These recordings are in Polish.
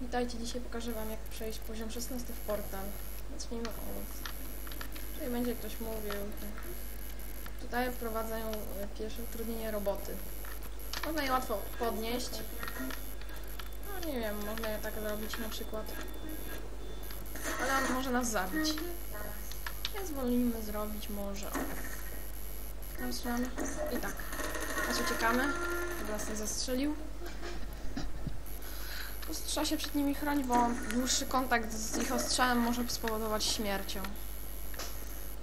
Witajcie, dzisiaj pokażę wam jak przejść poziom 16 w portal. Zacznijmy od... Jeżeli będzie ktoś mówił... to Tutaj wprowadzają e, pierwsze utrudnienie roboty. Można je łatwo podnieść. No nie wiem, można je tak zrobić na przykład. Ale może nas zabić. Więc wolimy zrobić może... strzelamy. I tak. Teraz uciekamy. Żeby nas zastrzelił. Trzeba się przed nimi chronić, bo dłuższy kontakt z ich ostrzałem może spowodować śmiercią.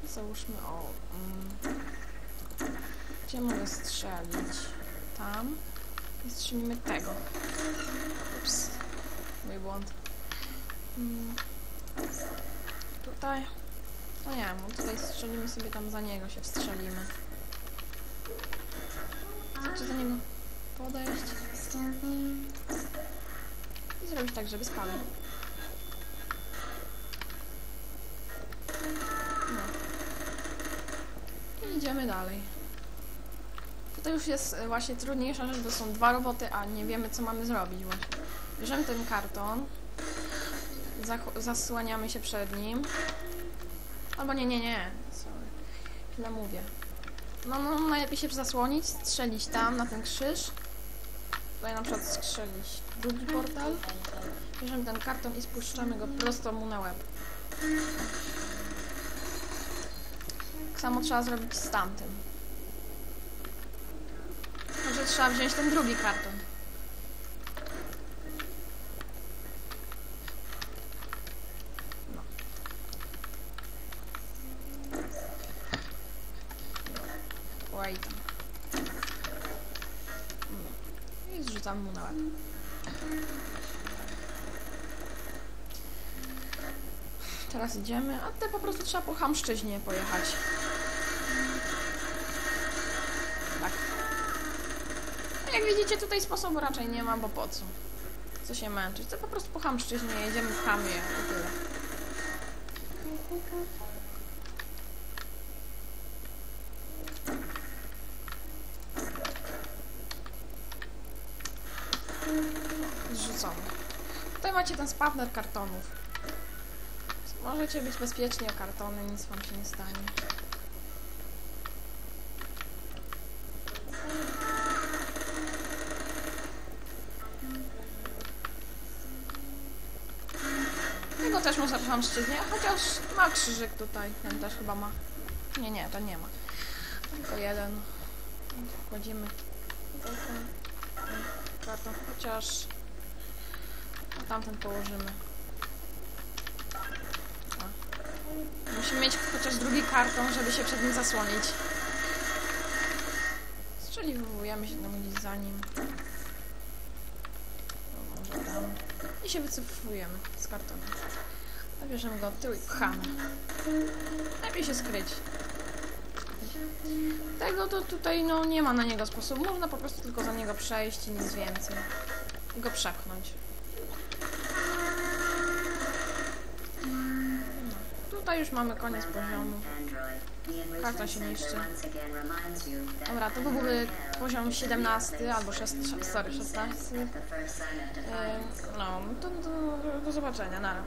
Załóżmy o... Mm, gdzie mogę strzelić? Tam. I strzelimy tego. Ups. Mój błąd. Mm, tutaj. No nie wiem, tutaj strzelimy sobie tam za niego się wstrzelimy. Chcecie do niego podejść i zrobić tak, żeby spadł. No. I idziemy dalej. Tutaj już jest e, właśnie trudniejsza rzecz, bo są dwa roboty, a nie wiemy co mamy zrobić właśnie. Bierzemy ten karton, zasłaniamy się przed nim. Albo nie, nie, nie. Sorry. Źle mówię. No, no, najlepiej się zasłonić, strzelić tam, na ten krzyż. Tutaj na przykład strzelić drugi portal. Bierzemy ten karton i spuszczamy go prosto mu na łeb. Tak samo trzeba zrobić z tamtym. Może trzeba wziąć ten drugi karton. No. I zrzucam mu na łeb. Teraz idziemy, a te po prostu trzeba po chamszczyźnie pojechać. Tak. A jak widzicie, tutaj sposobu raczej nie ma, bo po co? Co się męczyć? To po prostu po chamszczyźnie jedziemy w chamie i tyle. Zrzucony. Tutaj macie ten spawner kartonów. Możecie być bezpieczni o kartony, nic wam się nie stanie. Tego też można szczytnie, chociaż ma krzyżyk tutaj, ten też chyba ma. Nie, nie, to nie ma. Tylko jeden. Ten karton, chociaż tamten położymy. Musimy mieć chociaż drugi karton, żeby się przed nim zasłonić. Strzeliwujemy się tam gdzieś za nim. O, może tam. I się wycofujemy z kartonu. Zabierzemy go od tyłu i pchamy. Lepiej się skryć. Tego to tutaj no nie ma na niego sposobu. Można po prostu tylko za niego przejść i nic więcej. I go przepchnąć. Tutaj już mamy koniec poziomu. Karta się niszczy. Dobra, to byłby poziom 17 albo 6, sorry, 16. E, No, to do, do zobaczenia, nara.